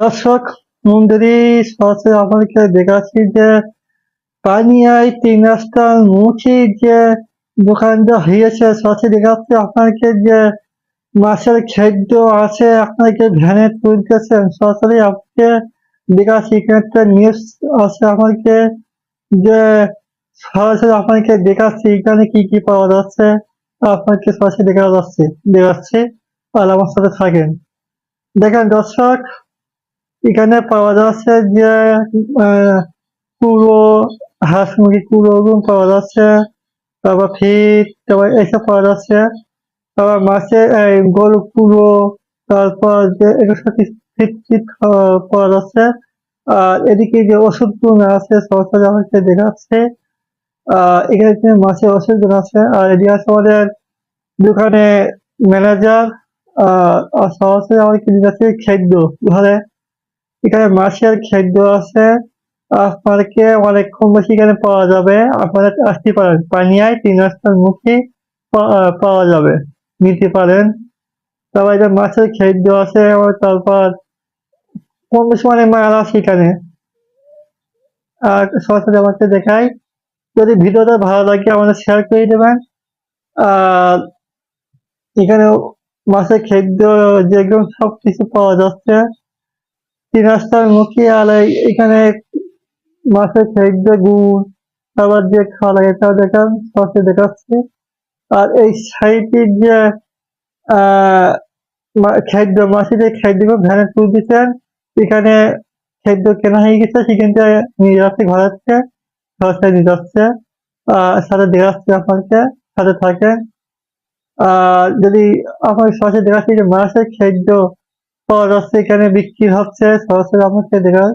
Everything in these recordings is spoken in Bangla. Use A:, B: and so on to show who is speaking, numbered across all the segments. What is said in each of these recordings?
A: দর্শক মন্ডলী সরাসরি আপনাদেরকে দেখাচ্ছি যে পানিয়ায় তিন রাস্তার মুখে যে দোকানটা হয়েছে সরাসরি দেখাচ্ছি আপনাকে যে মাছের খাদ্য আছে আপনাকে ভ্যানে তুলতেছেন সরাসরি আপনাকে দেখাচ্ছি একটা নিউজ আছে আপনাকে যে সরাসরি আপনাকে দেখাচ্ছি, এখানে কি কি পাওয়া যাচ্ছে আপনাকে সরাসরি দেখা যাচ্ছে, দেখাচ্ছি। আর আমার সাথে থাকেন। দেখেন দর্শক এখানে পাওয়া যাচ্ছে যে কুড়ো হাঁস মুরগি কুড়ো পাওয়া যাচ্ছে। তারপর ফিট তারপর এইসব পাওয়া যাচ্ছে। তারপর এই, গরু কুড়ো তারপর যে পাওয়া যাচ্ছে। আর এদিকে যে ওষুধগুলো আছে সরকারি আমাকে দেখাচ্ছে। আহ এখানে যে মাছের ওষুধগুলো আছে আর এদিকে আছে আমাদের দোকানে ম্যানেজার আর সরাসরি আমাকে দিচ্ছে খাদ্য। ঘরে এখানে মাছের খাদ্য আছে। আপনাদেরকে অনেক কম বেশি এখানে পাওয়া যাবে। আপনারা আসতে পারেন। পানিয়ায় তিন রাস্তার মুখে পাওয়া যাবে। নিতে পারেন। তারপর মাছের খাদ্য আছে তারপর কম বেশি অনেক মাল আছে এখানে। আর সরাসরি আমাকে দেখাই। যদি ভিডিওটা ভালো লাগে আমাদের শেয়ার করে দেবেন। আর এখানে মাছের খাদ্য যেগুলো সব কিছু পাওয়া যাচ্ছে। তিন রাস্তার মুখে আর এই- এখানে মাছের খাদ্য, গুড় আবার যে খাওয়া লাগে, তা দেখান সরাসরি দেখাচ্ছে। আর এই সাইডের যে খাদ্য যে খাদ্যগুলো ভ্যানে তুলে দিচ্ছেন এখানে খাদ্য কেনা হয়ে গেছে, সেখান থেকে নিয়ে যাচ্ছে, ঘরে থেকে সরাসরি নিয়ে যাচ্ছে। সাথে দেখাচ্ছে আপনাকে, সাথে থাকেন। যদি আপনার সরাসরি দেখাচ্ছি যে মাছের খাদ্য পাওয়া যাচ্ছে, এখানে বিক্রি হচ্ছে, সরাসরি আমাকে দেখা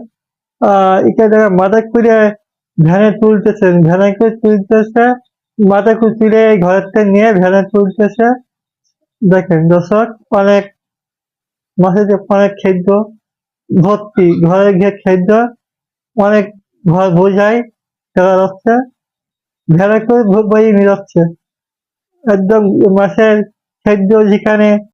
A: এখানে দেখা মাথা করে ভ্যানে তুলতেছেন ভ্যানে করে তুলতেছে মাথা তুলে থেকে নিয়ে ভ্যানে তুলতেছে। দেখেন দর্শক, অনেক মাছের অনেক খাদ্য, ভর্তি, ঘরে গিয়ে খাদ্য, অনেক ঘর বোঝাই দেখা যাচ্ছে ভেড়া করে বইয়ে নিয়ে যাচ্ছে। একদম মাছের খাদ্য যেখানে